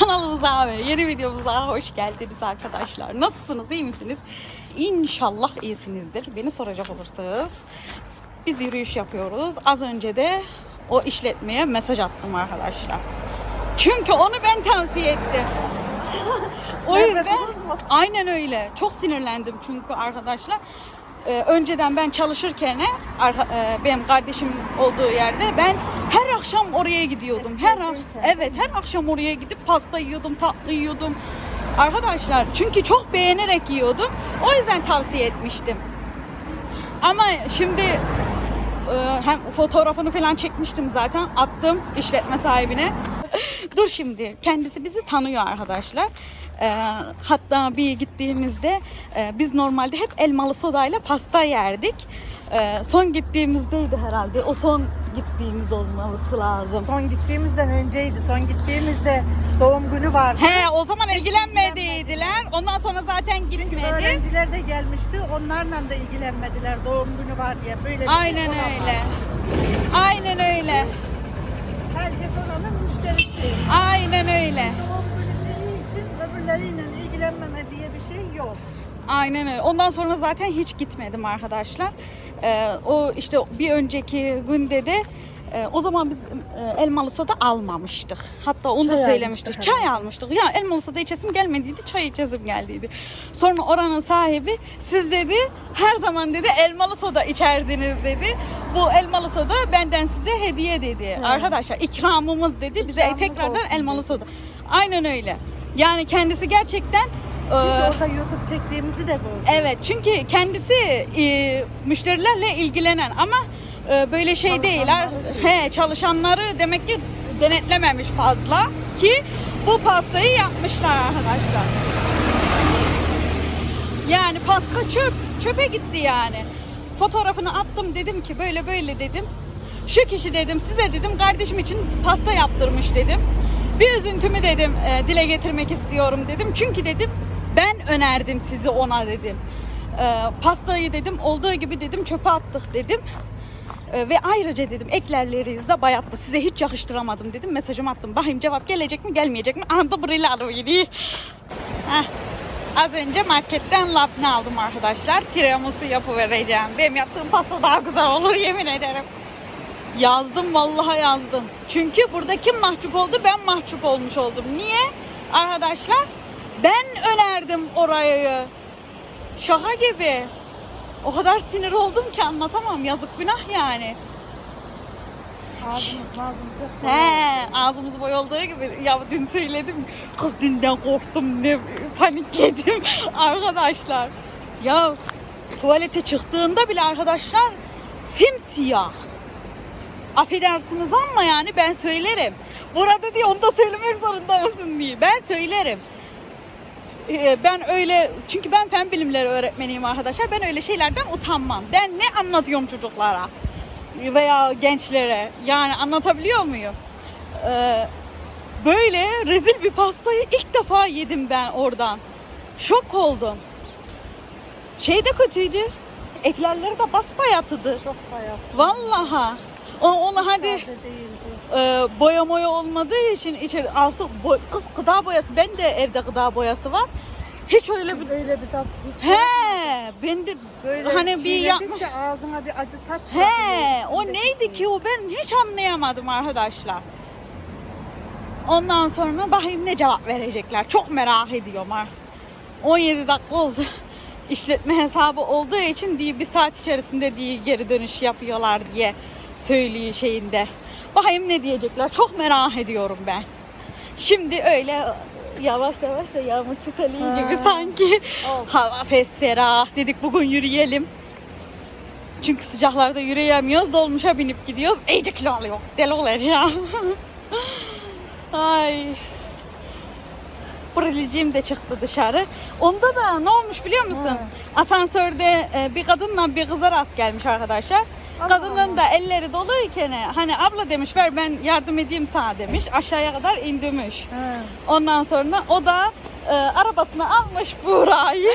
Kanalımıza ve yeni videomuza hoş geldiniz arkadaşlar. Nasılsınız, iyi misiniz? İnşallah iyisinizdir. Beni soracak olursanız biz yürüyüş yapıyoruz. Az önce de o işletmeye mesaj attım arkadaşlar. Çünkü onu ben tavsiye ettim. o yüzden aynen öyle. Çok sinirlendim çünkü arkadaşlar. Ee, önceden ben çalışırken e, benim kardeşim olduğu yerde ben her akşam oraya gidiyordum. Eski Her evet her akşam oraya gidip pasta yiyordum, tatlı yiyordum. Arkadaşlar çünkü çok beğenerek yiyordum. O yüzden tavsiye etmiştim. Ama şimdi e, hem fotoğrafını falan çekmiştim zaten. Attım işletme sahibine. Dur şimdi. Kendisi bizi tanıyor arkadaşlar. E, hatta bir gittiğimizde e, biz normalde hep elmalı sodayla pasta yerdik. E, son gittiğimizdeydi herhalde. O son gittiğimiz olması lazım. Son gittiğimizden önceydi. Son gittiğimizde doğum günü vardı. He o zaman ilgilenmediydiler. Ondan sonra zaten Çünkü gitmedi. öğrenciler de gelmişti. Onlarla da ilgilenmediler. Doğum günü var diye. Böyle Aynen öyle. Aynen öyle. Herkes müşterisi. Aynen öyle. Doğum şeyi için öbürleriyle ilgilenmeme diye bir şey yok. Aynen öyle. Ondan sonra zaten hiç gitmedim arkadaşlar. Ee, o işte bir önceki günde de e, o zaman biz e, elmalı soda almamıştık. Hatta onu da Çay söylemiştik. almıştık Çay almıştık. Ya elmalı soda içesim gelmediydi, çay içesim geldiydi. Sonra oranın sahibi siz dedi her zaman dedi elmalı soda içerdiniz dedi. Bu elmalı soda benden size hediye dedi. Hı. Arkadaşlar ikramımız dedi. Bize İkramımız tekrardan olsun elmalı soda. Aynen öyle. Yani kendisi gerçekten Şimdi e, orada YouTube çektiğimizi de gördüm. Evet çünkü kendisi e, müşterilerle ilgilenen ama e, böyle şey değil. ar- Çalışanları He, çalışanları demek ki denetlememiş fazla ki bu pastayı yapmışlar arkadaşlar. Yani pasta çöp, çöpe gitti yani. Fotoğrafını attım dedim ki böyle böyle dedim. Şu kişi dedim size dedim kardeşim için pasta yaptırmış dedim. Bir üzüntümü dedim e, dile getirmek istiyorum dedim. Çünkü dedim ben önerdim sizi ona dedim. E, pastayı dedim olduğu gibi dedim çöpe attık dedim. E, ve ayrıca dedim eklerleriyiz de bayattı. Size hiç yakıştıramadım dedim. Mesajımı attım. Bakayım cevap gelecek mi gelmeyecek mi? Anda burayla alıveriyor. Heh. Az önce marketten labne aldım arkadaşlar. Tiramisu yapıvereceğim. Benim yaptığım pasta daha güzel olur yemin ederim. Yazdım vallahi yazdım. Çünkü burada kim mahcup oldu? Ben mahcup olmuş oldum. Niye? Arkadaşlar ben önerdim orayı. Şaka gibi. O kadar sinir oldum ki anlatamam. Yazık günah yani. Ağzımız ağzımız hep He, ağzımız boy olduğu gibi ya dün söyledim. Kız dünden korktum ne panikledim arkadaşlar. Ya tuvalete çıktığında bile arkadaşlar simsiyah. Affedersiniz ama yani ben söylerim. Burada diye onu da söylemek zorunda mısın diye. Ben söylerim. Ee, ben öyle çünkü ben fen bilimleri öğretmeniyim arkadaşlar. Ben öyle şeylerden utanmam. Ben ne anlatıyorum çocuklara veya gençlere yani anlatabiliyor muyum? Ee, böyle rezil bir pastayı ilk defa yedim ben oradan. Şok oldum. Şey de kötüydü. Eklerleri de basbayatıdı. çok bayat. Vallaha. O, onu hadi değildi. E, boya moya olmadığı için içeri artık boy- kız gıda boyası ben de evde gıda boyası var. Hiç öyle bir öyle bir tat hiç he ben de Böyle hani bir yapmış çiğnedikçe ağzına bir acı tat He, o neydi ki o ben hiç anlayamadım arkadaşlar. Ondan sonra bakayım ne cevap verecekler. Çok merak ediyorum ha. 17 dakika oldu. İşletme hesabı olduğu için diye bir saat içerisinde diye geri dönüş yapıyorlar diye söylüyor şeyinde. Bakayım ne diyecekler. Çok merak ediyorum ben. Şimdi öyle yavaş yavaş da yağmur çiseliği gibi sanki. Olsun. Hava fesferah dedik bugün yürüyelim. Çünkü sıcaklarda yürüyemiyoruz. Dolmuşa binip gidiyoruz. İyice kilo alıyor. Deli olacağım. Ay. Brilicim de çıktı dışarı. Onda da ne olmuş biliyor musun? Asansörde e, bir kadınla bir kıza rast gelmiş arkadaşlar. Kadının da elleri doluyken hani abla demiş ver ben yardım edeyim sana demiş. Aşağıya kadar indirmiş. He. Ondan sonra o da e, arabasına almış Buğra'yı.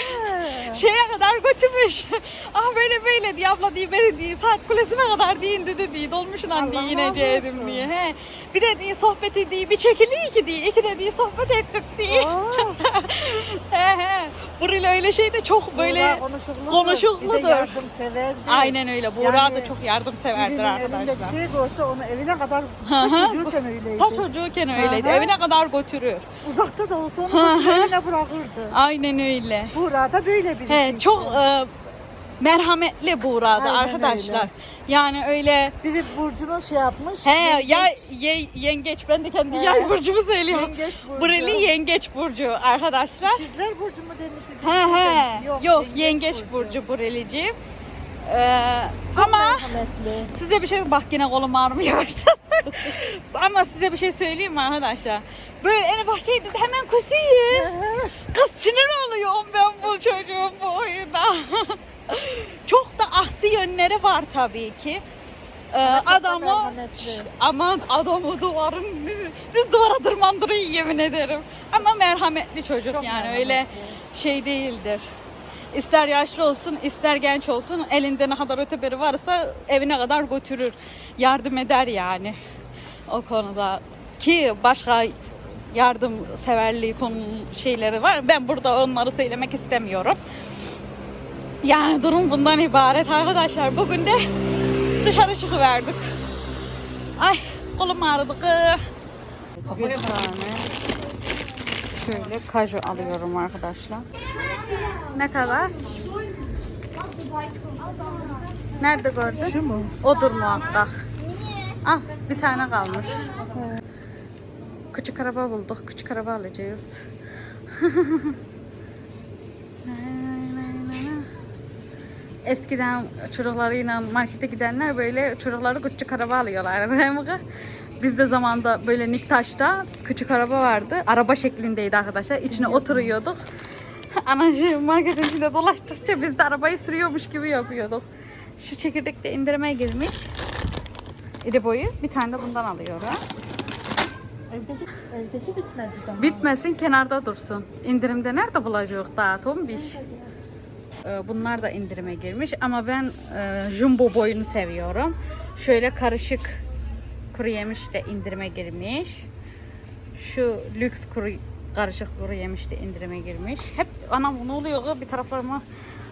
Şeye kadar götürmüş. ah böyle böyle diye abla diye beni diye saat kulesine kadar dedi diye dolmuşuna Allah diye razı ineceğim diye. He. Bir de diye sohbet ediyor bir çekili iki diye iki de diye sohbet ettik diye. He he. Burayla öyle şey de çok böyle konuşukludur. konuşukludur. Bir de yardımseverdir. Aynen öyle. Buğra Yani da çok yardımseverdir Birinin elinde arkadaşlar. bir şey görse onu evine kadar hı. çocuğuyken öyleydi. Ta çocuğuken öyleydi. Evine kadar götürür. Uzakta da olsa onu götürüp evine bırakırdı. Aynen öyle. Buğra da böyle birisi. He, işte. çok e, merhametli Buğra'da Aynen arkadaşlar. öyle. Yani öyle Biri Burcu'nun şey yapmış. he yengeç. ya ye- yengeç ben de kendi He. yay burcumu söylüyorum. Yengeç Burcu. Bureli yengeç burcu arkadaşlar. Sizler Burcu mu demişsiniz? He he. Yok, Yok, yengeç burcu Burelici. Ee, ama Merhametli. size bir şey bak yine kolum ağrımıyor. ama size bir şey söyleyeyim mi arkadaşlar? Böyle en dedi hemen kusuyor. Kız sinir oluyorum ben bu çocuğun bu oyuna. Çok da aksi yönleri var tabii ki. Ee, adamı aman adamı duvarın düz, düz duvara tırmandırıyor yemin ederim. Ama merhametli çocuk Çok yani merhametli. öyle şey değildir. İster yaşlı olsun, ister genç olsun elinde ne kadar öteberi varsa evine kadar götürür. Yardım eder yani o konuda. Ki başka yardım severliği konu şeyleri var. Ben burada onları söylemek istemiyorum. Yani durum bundan ibaret arkadaşlar. Bugün de dışarı çıkıverdik. Ay kolum ağrıdı. tane şöyle kaju alıyorum arkadaşlar. Ne kadar? Nerede gördün? Şu mu? Odur muhakkak. Ah bir tane kalmış. Küçük araba bulduk. Küçük araba alacağız. Eskiden çocuklarıyla markete gidenler böyle çocukları küçük araba alıyorlardı. Biz de zamanda böyle Niktaş'ta küçük araba vardı. Araba şeklindeydi arkadaşlar. İçine oturuyorduk. Anacığım marketin içinde dolaştıkça biz de arabayı sürüyormuş gibi yapıyorduk. Şu çekirdek de indirime girmiş. İri boyu. Bir tane de bundan alıyorum. Evdeki, evdeki bitmedi daha. Bitmesin kenarda dursun. İndirimde nerede bulacağız daha tombiş? Ee, Bunlar da indirime girmiş ama ben e, jumbo boyunu seviyorum. Şöyle karışık kuru yemiş de indirime girmiş. Şu lüks kuru karışık kuru yemiş de indirime girmiş. Hep anam ne oluyor bir taraflarıma.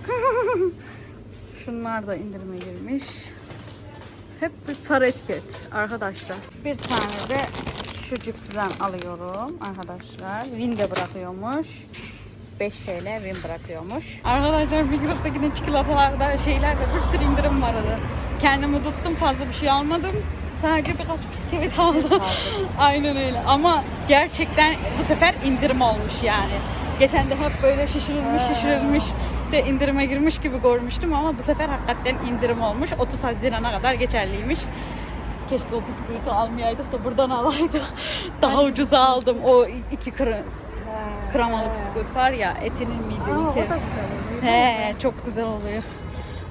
Şunlar da indirime girmiş. Hep bir sarı etiket arkadaşlar. Bir tane de şu cipsiden alıyorum arkadaşlar. Win de bırakıyormuş. 5 TL Win bırakıyormuş. Arkadaşlar Migros'ta yine çikolatalarda şeylerde bir sürü indirim vardı. Kendimi tuttum fazla bir şey almadım. Sadece birkaç bisküvit aldım. Aynen öyle. Ama gerçekten bu sefer indirim olmuş yani. Geçen de hep böyle şişirilmiş şişirilmiş de indirime girmiş gibi görmüştüm ama bu sefer hakikaten indirim olmuş. 30 Haziran'a kadar geçerliymiş. Keşke o bisküviti almayaydık da buradan alaydık. Daha ucuza aldım. O iki kırı, kremalı bisküvit var ya etinin Aa, o da güzel oluyor. He çok güzel oluyor.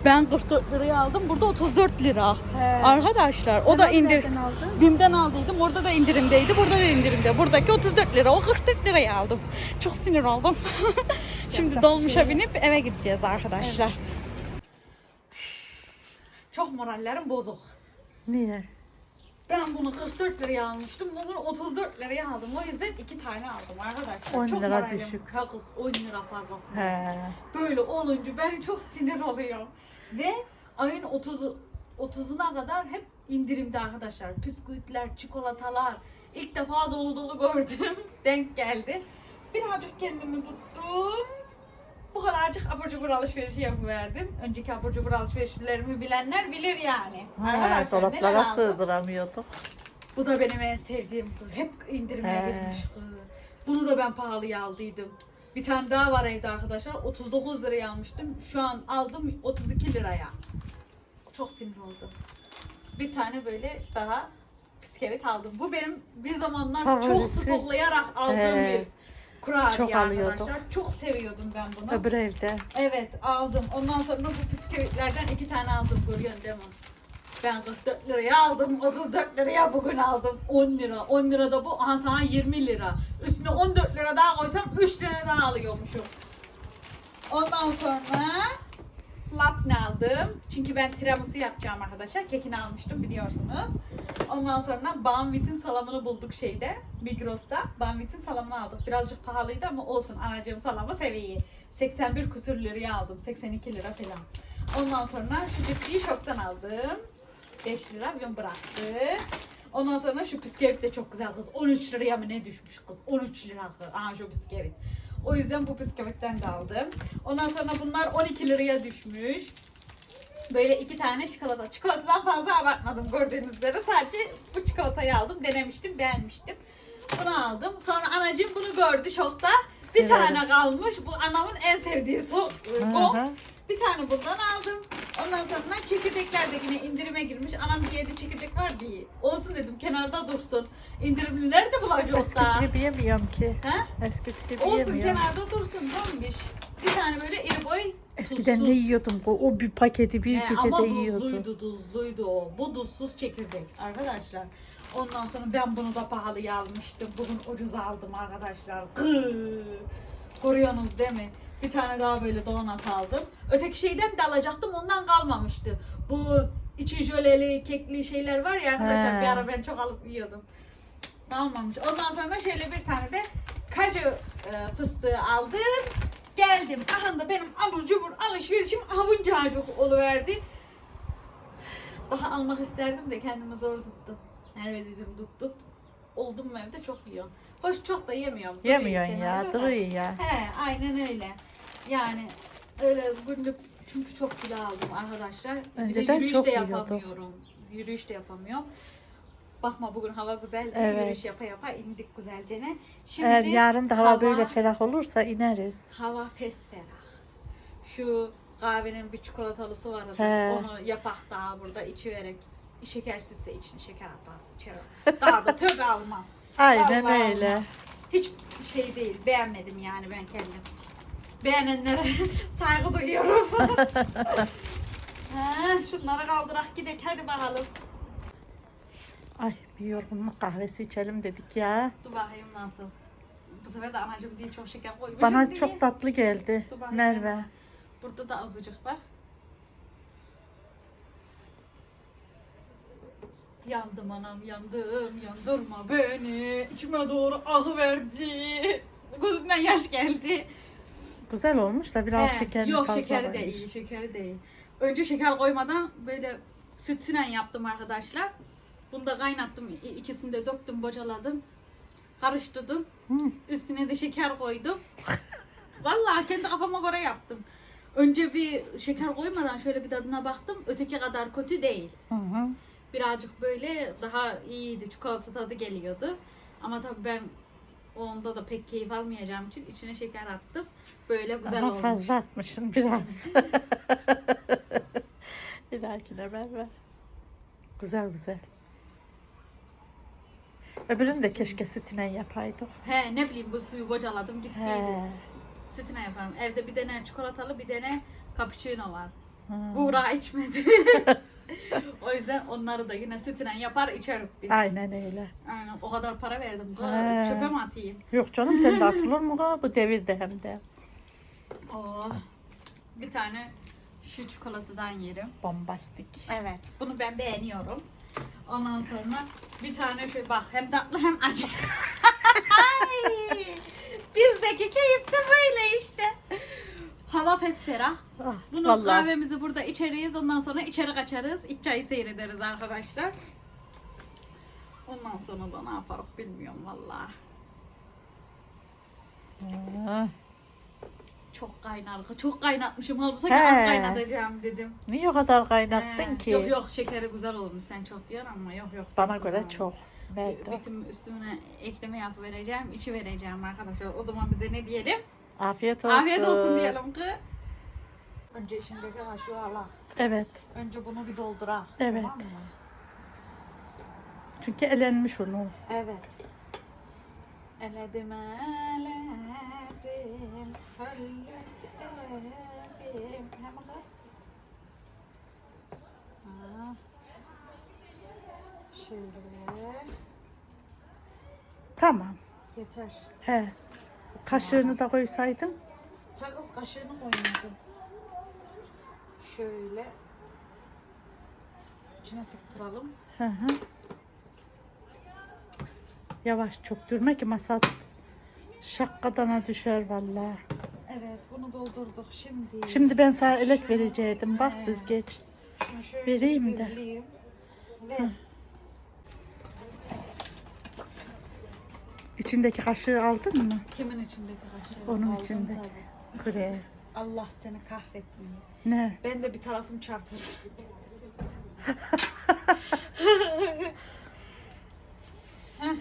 Ben 44 liraya aldım. Burada 34 lira. He. Arkadaşlar o da Sen indir. aldın? Bim'den aldıydım. Orada da indirimdeydi. Burada da indirimde. Buradaki 34 lira. O 44 liraya aldım. Çok sinir oldum. Şimdi Yapacak dolmuşa şey binip eve gideceğiz arkadaşlar. Çok morallerim bozuk. Niye? Ben bunu 44 liraya almıştım. Bugün 34 liraya aldım. O yüzden iki tane aldım arkadaşlar. 10 çok lira düşük. Kız 10 lira fazlası. He. Böyle olunca ben çok sinir oluyorum. Ve ayın 30'u 30'una kadar hep indirimde arkadaşlar. Bisküvitler, çikolatalar. İlk defa dolu dolu gördüm. Denk geldi. Birazcık kendimi tuttum. Bu kadarcık abur cubur alışverişi yapıverdim. Önceki abur cubur alışverişlerimi bilenler bilir yani. He, Arkadaşlar neler dolaplara aldım? sığdıramıyorduk. Bu da benim en sevdiğim. Hep indirime girmiş. Bunu da ben pahalıya aldıydım. Bir tane daha var evde arkadaşlar. 39 liraya almıştım. Şu an aldım 32 liraya. Çok sinir oldum. Bir tane böyle daha bisküvit aldım. Bu benim bir zamanlar çok Favorisi. stoklayarak aldığım He. bir kurabiye Çok arkadaşlar. Çok seviyordum ben bunu. Öbür evde. Evet aldım. Ondan sonra bu bisküvitlerden iki tane aldım. Görüyorsun değil mi? Ben 44 liraya aldım. 34 liraya bugün aldım. 10 lira. 10 lira da bu. Aha sana 20 lira. Üstüne 14 lira daha koysam 3 lira daha alıyormuşum. Ondan sonra lapne aldım. Çünkü ben tiramisu yapacağım arkadaşlar. Kekini almıştım biliyorsunuz. Ondan sonra Banvit'in salamını bulduk şeyde. Migros'ta. Banvit'in salamını aldık. Birazcık pahalıydı ama olsun. Anacığım salamı seviyor. 81 kusur liraya aldım. 82 lira falan. Ondan sonra şu cipsiyi şoktan aldım. 5 lira bir bıraktı. Ondan sonra şu bisküvit de çok güzel kız. 13 liraya mı ne düşmüş kız? 13 lira kız. Aa şu bisküvit. O yüzden bu bisküvitten de aldım. Ondan sonra bunlar 12 liraya düşmüş. Böyle iki tane çikolata. Çikolatadan fazla abartmadım gördüğünüz üzere. Sadece bu çikolatayı aldım. Denemiştim, beğenmiştim. Bunu aldım. Sonra anacığım bunu gördü şokta. Bir Severim. tane kalmış. Bu anamın en sevdiği so Hı o. hı. Bir tane bundan aldım. Ondan sonra çekirdekler de yine indirime girmiş. Anam bir yedi çekirdek var diye. Olsun dedim kenarda dursun. İndirimli nerede bulacağız Eskisi da? gibi yemiyorum ki. He? Eskisi gibi Olsun yemiyorum. kenarda dursun tombiş. Bir tane böyle iri boy Eskiden tuzsuz. ne yiyordum? O, o bir paketi bir He, ama gecede yiyordum. tuzluydu tuzluydu o. Bu tuzsuz çekirdek arkadaşlar. Ondan sonra ben bunu da pahalıya almıştım. Bugün ucuz aldım arkadaşlar. Gıı. Koruyorsunuz değil mi? Bir tane daha böyle donat aldım. Öteki şeyden de alacaktım ondan kalmamıştı. Bu içi jöleli, kekli şeyler var ya arkadaşlar. He. Bir ara ben çok alıp yiyordum. Kalmamış. Ondan sonra şöyle bir tane de kaju e, fıstığı aldım. Geldim. Aha da benim abur cubur alışverişim avuncacık oluverdi. Daha almak isterdim de kendimi zor tuttum. Merve dedim tut tut. Oldum mu evde çok yiyorum. Hoş çok da yemiyorum. Yemiyorsun ya, duruyor ya. He aynen öyle. Yani öyle günlük çünkü çok kilo aldım arkadaşlar. bir de Önceden yürüyüş çok de yapamıyorum. Yürüyüş de yapamıyorum. Bakma bugün hava güzel. Evet. Yürüyüş yapa yapa indik güzelce ne. Şimdi Eğer yarın da hava böyle ferah olursa ineriz. Hava fesferah. Şu kahvenin bir çikolatalısı vardı. He. Onu yapak daha burada içiverek. Şekersizse için şeker atar. içeri. Daha da tövbe almam. Aynen Allah öyle. Allah. Hiç şey değil. Beğenmedim yani ben kendim. Beğenenlere saygı duyuyorum. ha, şunları kaldırak gidek hadi bakalım. Ay bir yorgunluk kahvesi içelim dedik ya. Dur bakayım nasıl. Bu sefer de anacığım diye çok şeker koymuşum Bana diye. çok tatlı geldi Dur bakayım. Merve. Burada da azıcık var. Yandım anam yandım yandırma beni içime doğru ahı verdi gözümden yaş geldi. Güzel olmuş da biraz He, şekerini Yok fazla şekeri de koymuş. iyi şekeri de iyi. Önce şeker koymadan böyle sütüyle yaptım arkadaşlar. Bunu da kaynattım ikisini de döktüm bocaladım. Karıştırdım. Hı. Üstüne de şeker koydum. Vallahi kendi kafama göre yaptım. Önce bir şeker koymadan şöyle bir tadına baktım. Öteki kadar kötü değil. Hı hı. Birazcık böyle daha iyiydi. Çikolata tadı geliyordu. Ama tabii ben onda da pek keyif almayacağım için içine şeker attım. Böyle güzel Ama olmuş. fazla atmışsın biraz. bir dahakine Merve. Güzel güzel. Öbürünü de keşke sütüne yapaydık. He ne bileyim bu suyu bocaladım gittiydi. He. Sütüne yaparım. Evde bir tane çikolatalı bir tane cappuccino var. Hı. Buğra içmedi. o yüzden onları da yine sütüne yapar içeriz biz. Aynen öyle. Aynen. O kadar para verdim. He. Çöpe mi atayım? Yok canım sen de atılır mı bu devirde hem de. Oh. Bir tane şu çikolatadan yerim. Bombastik. Evet. Bunu ben beğeniyorum. Ondan sonra bir tane şey bak hem tatlı hem acı. Ay! Bizdeki keyif de böyle işte. Hava pes ferah. Ah, Bunu vallahi. kahvemizi burada içeriyiz. Ondan sonra içeri kaçarız. İç çayı seyrederiz arkadaşlar. Ondan sonra da ne yaparız bilmiyorum vallahi. Ah, Çok kaynar. Çok kaynatmışım. Halbuki He. az kaynatacağım dedim. Niye o kadar kaynattın He, ki? Yok yok şekeri güzel olmuş. Sen çok diyorsun ama yok yok. Bana göre güzel çok. Nerede? Bitim üstüne ekleme yapıvereceğim. içi vereceğim arkadaşlar. O zaman bize ne diyelim? Afiyet olsun. Afiyet olsun diyelim ki. Önce içindeki kaşığı alak. Evet. Önce bunu bir doldurak. Evet. Tamam mı? Çünkü elenmiş onu. Evet. Eledim eledim. Eledim. Ha. Şöyle. Tamam. Yeter. He. Kaşığını da koysaydın. Takas kaşığını koymadım. Şöyle. İçine sıktıralım. Hı hı. Yavaş çok dürme ki masa şakkadana düşer vallahi. Evet bunu doldurduk şimdi. Şimdi ben sana elek verecektim. Bak süzgeç. Şunu şöyle vereyim de. Ver. İçindeki kaşığı aldın mı? Kimin içindeki kaşığı? Onun Aldım içindeki. tabii. Kure. Allah seni kahretmiyor. Ne? Ben de bir tarafım çarpıldı.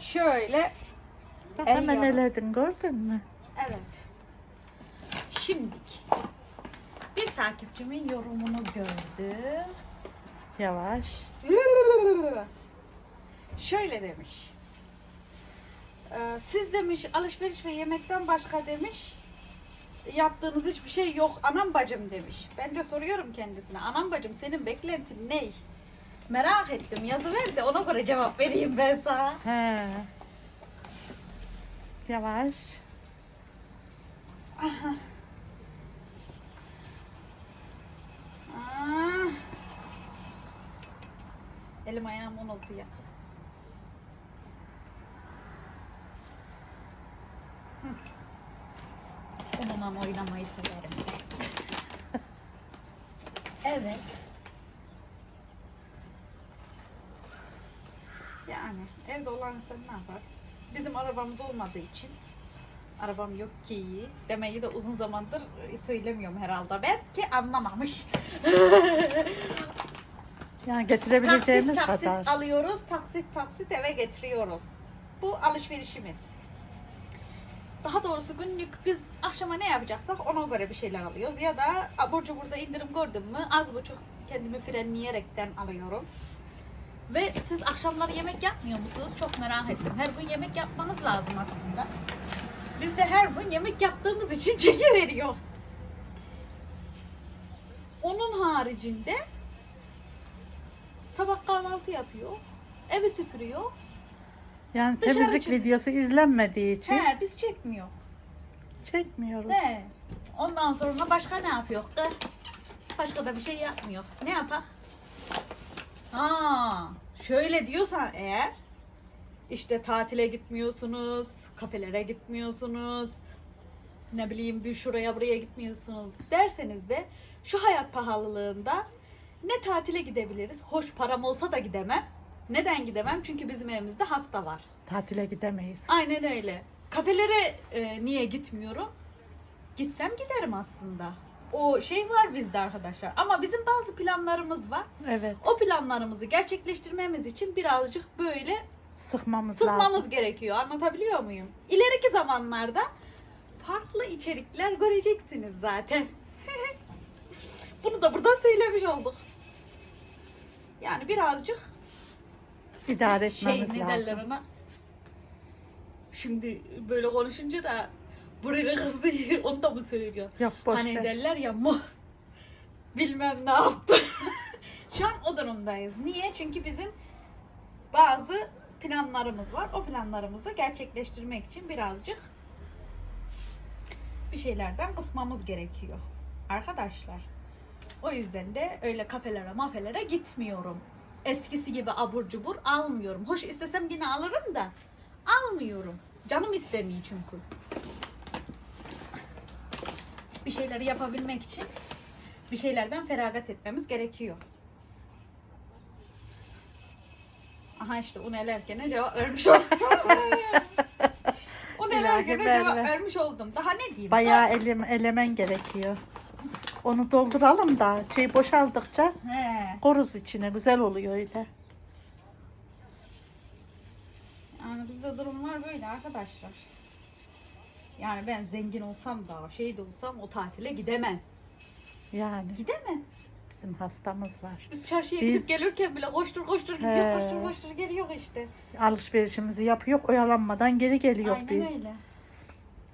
Şöyle. Bak El hemen yağısı. eledin gördün mü? Evet. Şimdilik bir takipçimin yorumunu gördüm. Yavaş. Şöyle demiş. Ee, siz demiş alışveriş ve yemekten başka demiş yaptığınız hiçbir şey yok anam bacım demiş. Ben de soruyorum kendisine anam bacım senin beklentin ne? Merak ettim yazıver de ona göre cevap vereyim ben sana. He. Yavaş. Aa. Elim ayağım un oldu ya. Hı. Onunla oynamayı severim. evet. Yani evde olan insan ne yapar? Bizim arabamız olmadığı için arabam yok ki demeyi de uzun zamandır söylemiyorum herhalde ben ki anlamamış. Yani getirebileceğimiz taksit, taksit kadar. alıyoruz, taksit taksit eve getiriyoruz. Bu alışverişimiz. Daha doğrusu günlük biz akşama ne yapacaksak ona göre bir şeyler alıyoruz. Ya da abur cuburda indirim gördüm mü az buçuk kendimi frenleyerekten alıyorum. Ve siz akşamları yemek yapmıyor musunuz? Çok merak ettim. Her gün yemek yapmanız lazım aslında. Biz de her gün yemek yaptığımız için çekiveriyor. Onun haricinde sabah kahvaltı yapıyor. Evi süpürüyor. Yani Dışarı temizlik çık- videosu izlenmediği için He biz çekmiyor. çekmiyoruz. He. Ondan sonra başka ne yapıyor? Da? Başka da bir şey yapmıyor. Ne yapar? Ha, şöyle diyorsan eğer işte tatile gitmiyorsunuz, kafelere gitmiyorsunuz, ne bileyim bir şuraya buraya gitmiyorsunuz derseniz de şu hayat pahalılığında ne tatile gidebiliriz? Hoş param olsa da gidemem. Neden gidemem? Çünkü bizim evimizde hasta var. Tatile gidemeyiz. Aynen öyle. Kafelere e, niye gitmiyorum? Gitsem giderim aslında. O şey var bizde arkadaşlar. Ama bizim bazı planlarımız var. Evet. O planlarımızı gerçekleştirmemiz için birazcık böyle Sıkmamız, sıkmamız lazım. gerekiyor. Anlatabiliyor muyum? İleriki zamanlarda farklı içerikler göreceksiniz zaten. Bunu da burada söylemiş olduk. Yani birazcık İdare şey etmemiz ne derler lazım. ona? Şimdi böyle konuşunca da buraya kızdı onu da mı söylüyor? Yok boş hani ver. derler ya mu bilmem ne yaptı. Şu an o durumdayız. Niye? Çünkü bizim bazı planlarımız var. O planlarımızı gerçekleştirmek için birazcık bir şeylerden kısmamız gerekiyor. Arkadaşlar. O yüzden de öyle kafelere mafelere gitmiyorum. Eskisi gibi abur cubur almıyorum. Hoş istesem yine alırım da almıyorum. Canım istemiyor çünkü. Bir şeyleri yapabilmek için bir şeylerden feragat etmemiz gerekiyor. Aha işte un elerken cevap vermiş oldum. un elerken cevap vermiş oldum. Daha ne diyeyim? Bayağı elim, elemen gerekiyor. Onu dolduralım da şey boşaldıkça He. koruz içine güzel oluyor öyle. Yani bizde durumlar böyle arkadaşlar. Yani ben zengin olsam da şey de olsam o tatile gidemem. Yani Gidemem. bizim hastamız var. Biz çarşıya Biz- gidip gelirken bile koştur koştur gidiyor, He. koştur koştur geliyor işte. Alışverişimizi yapıyor, oyalanmadan geri geliyor Aynen biz. öyle.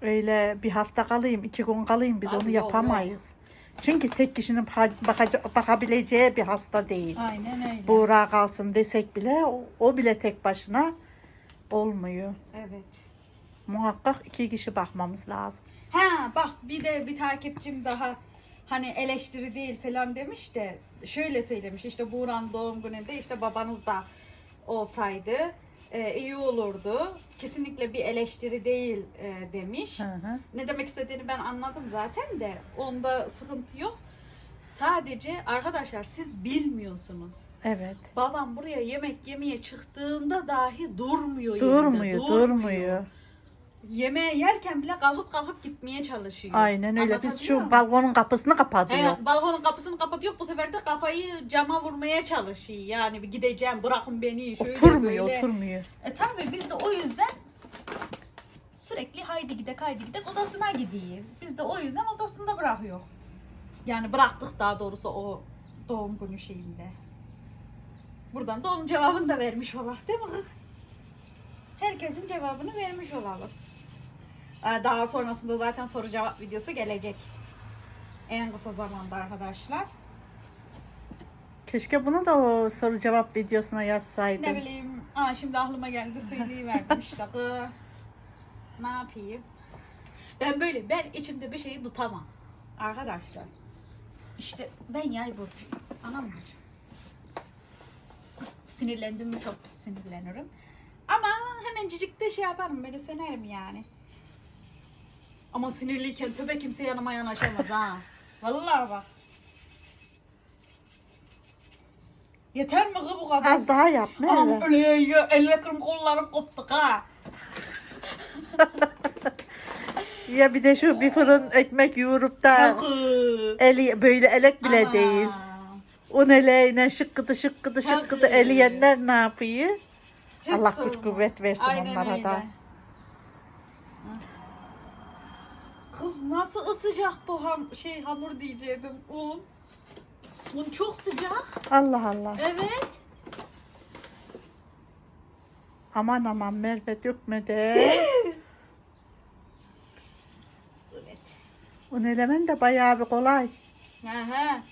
Öyle bir hafta kalayım, iki gün kalayım biz Tabii onu yok, yapamayız. Çünkü tek kişinin bakaca- bakabileceği bir hasta değil. Aynen öyle. Buğra kalsın desek bile o, o bile tek başına olmuyor. Evet. Muhakkak iki kişi bakmamız lazım. Ha bak bir de bir takipçim daha hani eleştiri değil falan demiş de şöyle söylemiş işte Buğra'nın doğum gününde işte babanız da olsaydı e, iyi olurdu. Kesinlikle bir eleştiri değil e, demiş. Hı hı. Ne demek istediğini ben anladım zaten de onda sıkıntı yok. Sadece arkadaşlar siz bilmiyorsunuz. Evet. Babam buraya yemek yemeye çıktığında dahi durmuyor. yerinde, Durmuyor, durmuyor. Yemeği yerken bile kalkıp kalkıp gitmeye çalışıyor. Aynen öyle. Biz şu muyum? balkonun kapısını kapatıyor. He, balkonun kapısını kapatıyor. Bu sefer de kafayı cama vurmaya çalışıyor. Yani bir gideceğim bırakın beni şöyle Oturmuyor, böyle. oturmuyor. E tabii biz de o yüzden sürekli haydi gidek haydi gidek odasına gidiyor. Biz de o yüzden odasında bırakıyor. Yani bıraktık daha doğrusu o doğum günü şeyinde. Buradan da onun cevabını da vermiş olalım değil mi? Herkesin cevabını vermiş olalım. Ee, Daha sonrasında zaten soru cevap videosu gelecek. En kısa zamanda arkadaşlar. Keşke bunu da o soru cevap videosuna yazsaydın. Ne bileyim. Aa şimdi aklıma geldi söyleyiverdim işte. ne yapayım? Ben böyle ben içimde bir şeyi tutamam. Arkadaşlar. İşte ben yay burcuyum. Anam var. Sinirlendim mi çok pis sinirlenirim. Ama hemencik de şey yaparım böyle sönerim yani. Ama sinirliyken töbe kimse yanıma yanaşamaz ha. Vallahi bak. Yeter mi kız bu kadar? Az daha yap Anam Merve. öyle ya, ellerim kollarım koptuk ha. Ya bir de şu bir fırın ekmek yoğurup da eli böyle elek bile değil. Un eleğine şıkkıdı şıkkıdı şıkkıdı Tabii. eleyenler ne yapıyor? Hiç Allah sorma. güç kuvvet versin Aynen onlara öyle. da. Kız nasıl ısıcak bu ham şey hamur diyecektim un. Un çok sıcak. Allah Allah. Evet. Aman aman Merve dökme de. Evet. Un elemen de bayağı bir kolay. He he.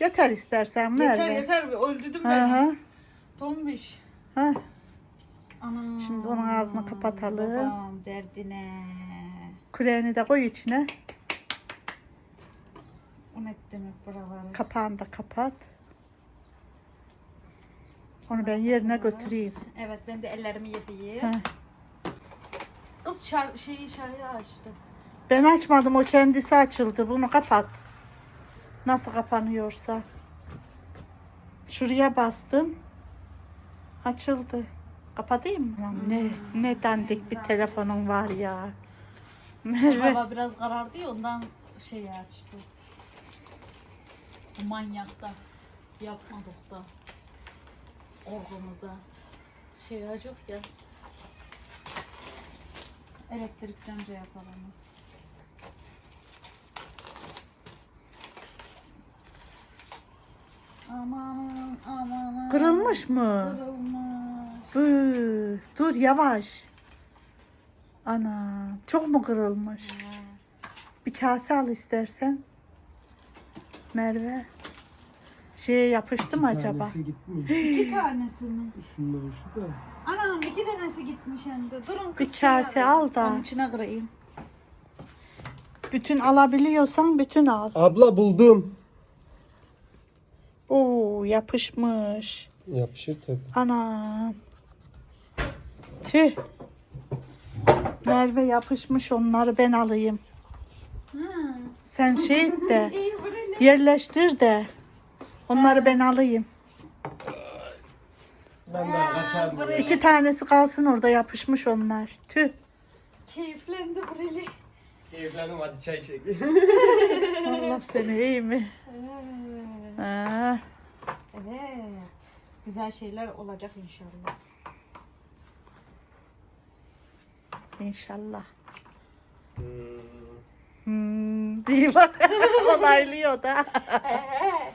Yeter istersen Merve. Yeter yeter öldürdüm Hı beni. hı. Tombiş. Hı. Ana. Şimdi onun ağzını kapatalım. Babam derdine. Küreğini de koy içine. Un ettim hep buraları. Kapağını da kapat. Onu ben yerine götüreyim. Evet ben de ellerimi yıkayayım. Kız şar şeyi şarjı açtı. Ben açmadım o kendisi açıldı. Bunu kapat. Nasıl kapanıyorsa. Şuraya bastım. Açıldı. Kapatayım mı? Ne, ne dandik bir telefonun var ya. Merve. Hava biraz karardı ya ondan şey açtı. Bu manyak da yapmadık da orgumuza şey yok ya. Elektrik canca yapalım. Aman aman. Kırılmış mı? Kırılmış. Hı, dur yavaş. Ana çok mu kırılmış? Bir kase al istersen. Merve. Şeye yapıştı mı acaba? Tanesi gitmiş. İki tanesi mi? Şundan şu da. Anam iki tanesi gitmiş hem de. Durun Bir kız şey kase al da. Onun içine kırayım. Bütün alabiliyorsan bütün al. Abla buldum. Oo yapışmış. Yapışır tabii. Ana. Tüh. Merve yapışmış onları ben alayım. Ha. Sen şey et de İyi yerleştir de. Onları ben alayım. Ben daha kaçarım. buraya- İki tanesi kalsın orada yapışmış onlar. Tüh. Keyiflendi böyle. Keyiflendim hadi çay çek. Allah seni iyi mi? Evet. Ha. Evet. Güzel şeyler olacak inşallah. İnşallah. Hmm, diye bak. Onaylıyor da. Evet.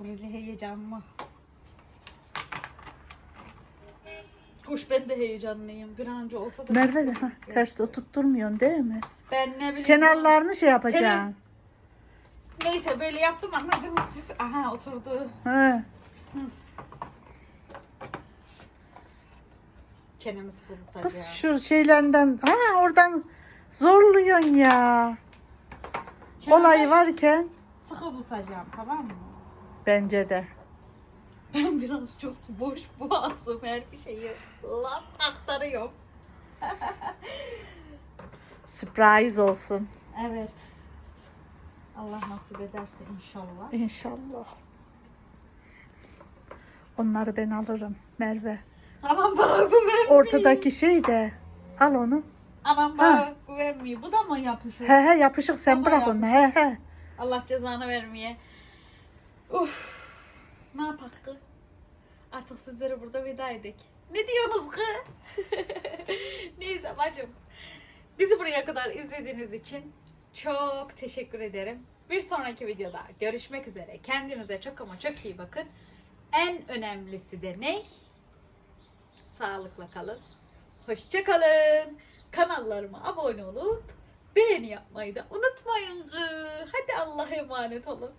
Böyle heyecanlı. Hoş ben de heyecanlıyım. Bir an önce olsa da. Merve de ha, ters oturtturmuyorsun değil mi? Ben ne bileyim. Kenarlarını şey yapacaksın. Neyse böyle yaptım anladınız siz. Aha oturdu. Ha. Çenemi sıkı tutacağım. Kız şu şeylerinden ha oradan zorluyorsun ya. Çenemi Olay varken Sıkı tutacağım tamam mı? bence de. Ben biraz çok boş boğazım her bir şeyi laf aktarıyorum. Surprise olsun Evet. Allah nasip ederse inşallah. inşallah. Onları ben alırım Merve. Aman bana güvenmiyor. Ortadaki şey de al onu. Anam bana güvenmiyor. Bu da mı yapışıyor? He he yapışık sen Bana bırak onu he he. Allah cezanı vermeye. Uf. Ne yapak kız? Artık sizlere burada veda edek. Ne diyorsunuz kız? Neyse bacım. Bizi buraya kadar izlediğiniz için çok teşekkür ederim. Bir sonraki videoda görüşmek üzere. Kendinize çok ama çok iyi bakın. En önemlisi de ne? Sağlıkla kalın. Hoşça kalın. Kanallarıma abone olup beğeni yapmayı da unutmayın. Hadi Allah'a emanet olun.